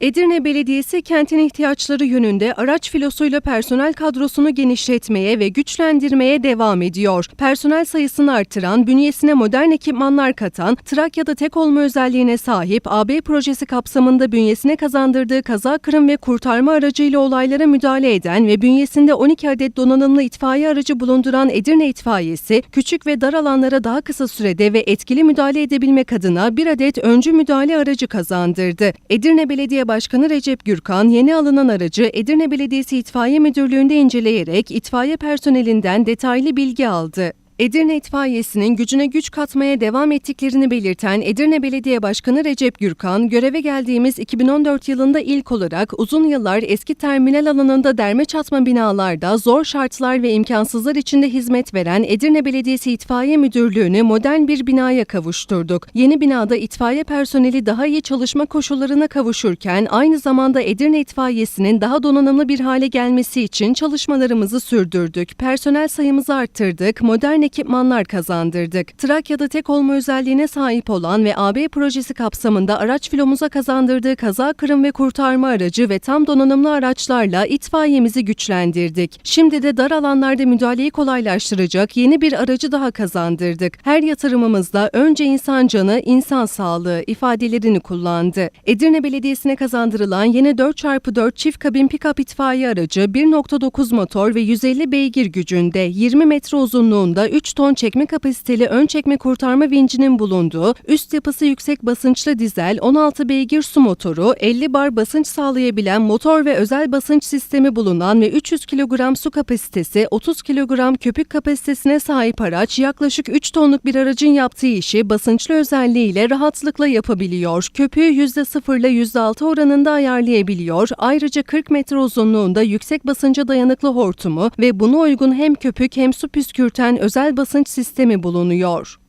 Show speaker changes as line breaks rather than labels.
Edirne Belediyesi kentin ihtiyaçları yönünde araç filosuyla personel kadrosunu genişletmeye ve güçlendirmeye devam ediyor. Personel sayısını artıran, bünyesine modern ekipmanlar katan, Trakya'da tek olma özelliğine sahip AB projesi kapsamında bünyesine kazandırdığı kaza kırım ve kurtarma aracıyla olaylara müdahale eden ve bünyesinde 12 adet donanımlı itfaiye aracı bulunduran Edirne İtfaiyesi, küçük ve dar alanlara daha kısa sürede ve etkili müdahale edebilmek adına bir adet öncü müdahale aracı kazandırdı. Edirne Belediye Başkanı Recep Gürkan yeni alınan aracı Edirne Belediyesi İtfaiye Müdürlüğü'nde inceleyerek itfaiye personelinden detaylı bilgi aldı. Edirne İtfaiyesi'nin gücüne güç katmaya devam ettiklerini belirten Edirne Belediye Başkanı Recep Gürkan, göreve geldiğimiz 2014 yılında ilk olarak uzun yıllar eski terminal alanında derme çatma binalarda zor şartlar ve imkansızlar içinde hizmet veren Edirne Belediyesi İtfaiye Müdürlüğü'nü modern bir binaya kavuşturduk. Yeni binada itfaiye personeli daha iyi çalışma koşullarına kavuşurken aynı zamanda Edirne İtfaiyesi'nin daha donanımlı bir hale gelmesi için çalışmalarımızı sürdürdük. Personel sayımızı arttırdık, modern ekipmanlar kazandırdık. Trakya'da tek olma özelliğine sahip olan ve AB projesi kapsamında araç filomuza kazandırdığı kaza kırım ve kurtarma aracı ve tam donanımlı araçlarla itfaiyemizi güçlendirdik. Şimdi de dar alanlarda müdahaleyi kolaylaştıracak yeni bir aracı daha kazandırdık. Her yatırımımızda önce insan canı, insan sağlığı ifadelerini kullandı. Edirne Belediyesi'ne kazandırılan yeni 4x4 çift kabin pick-up itfaiye aracı 1.9 motor ve 150 beygir gücünde 20 metre uzunluğunda 3 ton çekme kapasiteli ön çekme kurtarma vincinin bulunduğu, üst yapısı yüksek basınçlı dizel 16 beygir su motoru, 50 bar basınç sağlayabilen motor ve özel basınç sistemi bulunan ve 300 kilogram su kapasitesi, 30 kilogram köpük kapasitesine sahip araç yaklaşık 3 tonluk bir aracın yaptığı işi basınçlı özelliğiyle rahatlıkla yapabiliyor. Köpüğü %0 ile %6 oranında ayarlayabiliyor. Ayrıca 40 metre uzunluğunda yüksek basınca dayanıklı hortumu ve buna uygun hem köpük hem su püskürten özel basınç sistemi bulunuyor.